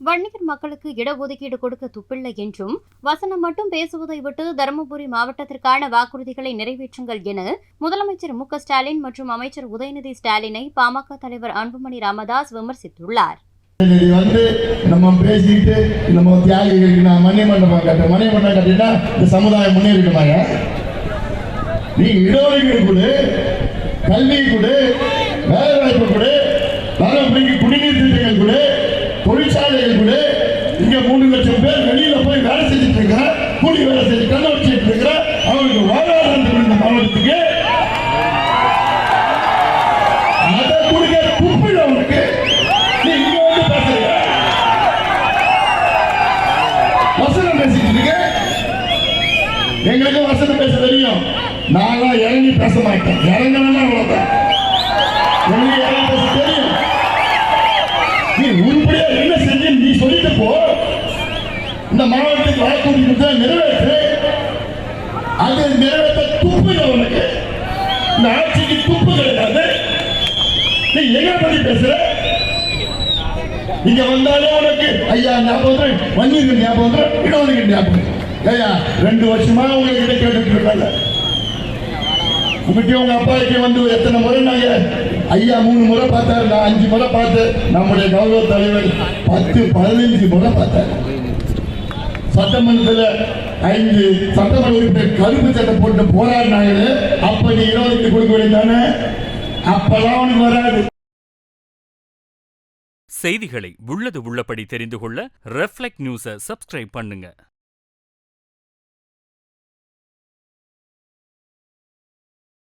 வன்னியர் மக்களுக்கு இடஒதுக்கீடு கொடுக்க துப்பில்லை என்றும் வசனம் மட்டும் பேசுவதை விட்டு தருமபுரி மாவட்டத்திற்கான வாக்குறுதிகளை நிறைவேற்றுங்கள் என முதலமைச்சர் மு ஸ்டாலின் மற்றும் அமைச்சர் உதயநிதி ஸ்டாலினை பாமக தலைவர் அன்புமணி ராமதாஸ் விமர்சித்துள்ளார். வந்து நம்ம பேசிட்டு நம்ம தியாகிகளுக்கு நான் மணி மண்டபம் கட்ட மணி மண்டபம் கட்டினா இந்த சமுதாயம் முன்னேறிடுமாங்க? நீ இடஒதுக்கீடு கொடு கல்வி கொடு வேலை வாய்ப்பு கொடு இருக்கிற கூலி வேலை செஞ்சு கண்ண வச்சுட்டு இருக்கிற அவங்களுக்கு வாழ்வாதாரம் இந்த மாவட்டத்துக்கு அதை கொடுக்க துப்பிட உனக்கு நீ இங்க வந்து பேசுற வசனம் பேசிட்டு இருக்க? எங்களுக்கு வசனம் பேச தெரியும். நான்லாம் இறங்கி பேச மாட்டேன். இறங்கணும்னா அவ்வளவுதான். எங்களுக்கு இறங்கி பேச தெரியும். நீ உருப்படியா என்ன செஞ்சு நீ சொல்லிட்டு போ. இந்த மாவட்டத்துக்கு வாக்குறுதி கொடுத்தா நிறைவேற்று. அது நிறைவேற்ற துப்புல உனக்கு இந்த ஆட்சிக்கு துப்பு கிடையாது நீ எங்க பத்தி பேசுற. இங்க வந்தாலே உனக்கு ஐயா ஞாபகம் வந்துரும், வன்னியர்கள் ஞாபகம் வந்துரும், இடஒதுக்கீடு ஞாபகம் ஐயா ரெண்டு வருஷமா உங்ககிட்ட கேட்டுட்டு இருக்காங்க. உங்ககிட்ட உங்க அப்பாவுக்கு வந்து எத்தனை முறை நாங்க ஐயா மூணு முறை பார்த்தாரு நான் அஞ்சு முறை பார்த்தேன் நம்முடைய கௌரவ தலைவர் பத்து பதினஞ்சு முறை பார்த்தாரு. சட்டமன்றத்தில் ஐந்து சட்டமன்ற உறுப்பினர் கருப்பு சட்டம் போட்டு போராடினாங்க அப்ப நீ இருபது கொடுக்க வேண்டியதானே அப்பெல்லாம் அவனுக்கு வராது. செய்திகளை உள்ளது உள்ளபடி தெரிந்து கொள்ள ரெஃப்ளெக்ட் நியூஸை சப்ஸ்கிரைப் பண்ணுங்க.